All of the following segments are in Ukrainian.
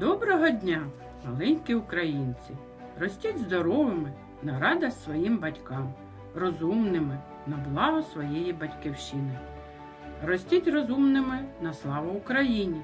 Доброго дня, маленькі українці! Ростіть здоровими на радость своїм батькам, розумними на благо своєї батьківщини. Ростіть розумними на славу Україні.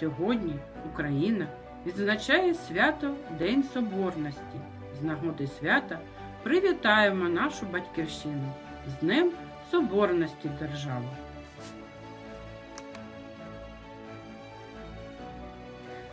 Сьогодні Україна відзначає свято День Соборності. З нагоди свята привітаємо нашу батьківщину з Днем Соборності держави.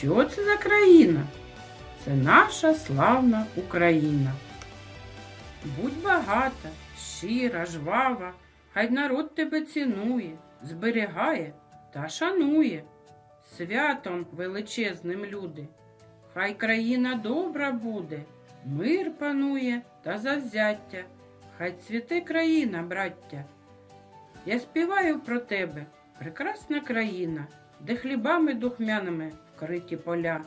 що це за країна? Це наша славна Україна. Будь багата, щира, жвава, хай народ тебе цінує, зберігає та шанує. Святом величезним люди, хай країна добра буде, мир панує та завзяття, хай цвіте країна, браття. Я співаю про тебе, прекрасна країна, де хлібами духмяними вкриті поля,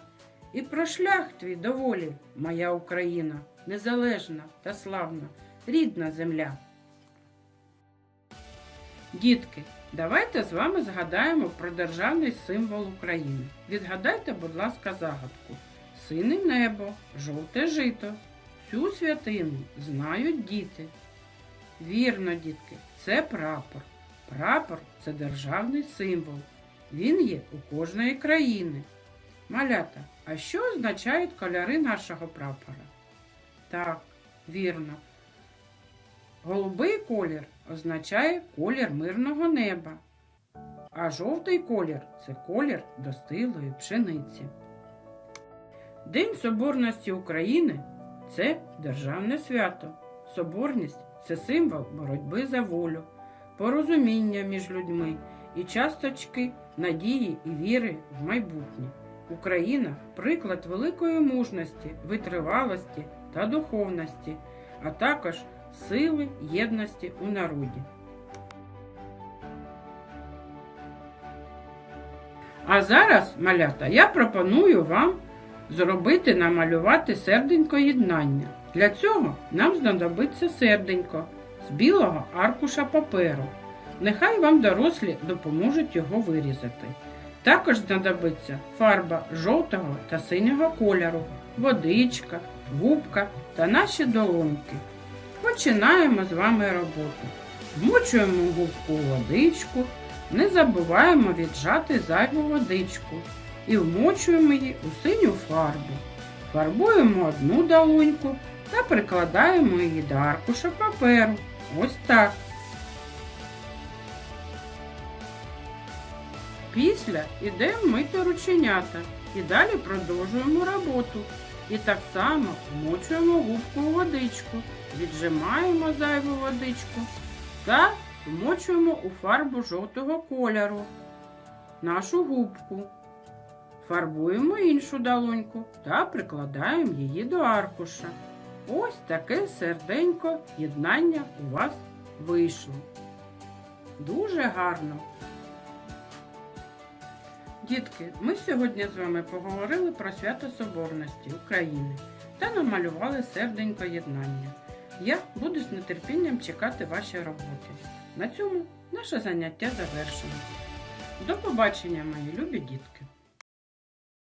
і про шлях твій доволі, моя Україна, незалежна та славна, рідна земля. Дітки, давайте з вами згадаємо про державний символ України. Відгадайте, будь ласка, загадку. Сине небо, жовте жито. Цю святину знають діти. Вірно, дітки, це прапор. Прапор це державний символ. Він є у кожної країни. Малята, а що означають кольори нашого прапора? Так, вірно. Голубий колір означає колір мирного неба, а жовтий колір це колір достиглої пшениці. День Соборності України це державне свято. Соборність це символ боротьби за волю, порозуміння між людьми і часточки надії і віри в майбутнє. Україна приклад великої мужності, витривалості та духовності, а також сили єдності у народі. А зараз, малята, я пропоную вам зробити намалювати серденько єднання. Для цього нам знадобиться серденько з білого аркуша паперу. Нехай вам дорослі допоможуть його вирізати. Також знадобиться фарба жовтого та синього кольору, водичка, губка та наші долоньки. Починаємо з вами роботу. Вмочуємо губку у водичку, не забуваємо віджати зайву водичку і вмочуємо її у синю фарбу. Фарбуємо одну долоньку та прикладаємо її до аркуша паперу. Ось так. Після йдемо мити рученята і далі продовжуємо роботу. І так само вмочуємо губку у водичку, віджимаємо зайву водичку та вмочуємо у фарбу жовтого кольору нашу губку. Фарбуємо іншу долоньку та прикладаємо її до аркуша. Ось таке серденько єднання у вас вийшло. Дуже гарно. Дітки, ми сьогодні з вами поговорили про свято Соборності України та намалювали серденько єднання. Я буду з нетерпінням чекати ваші роботи. На цьому наше заняття завершено. До побачення, мої любі дітки!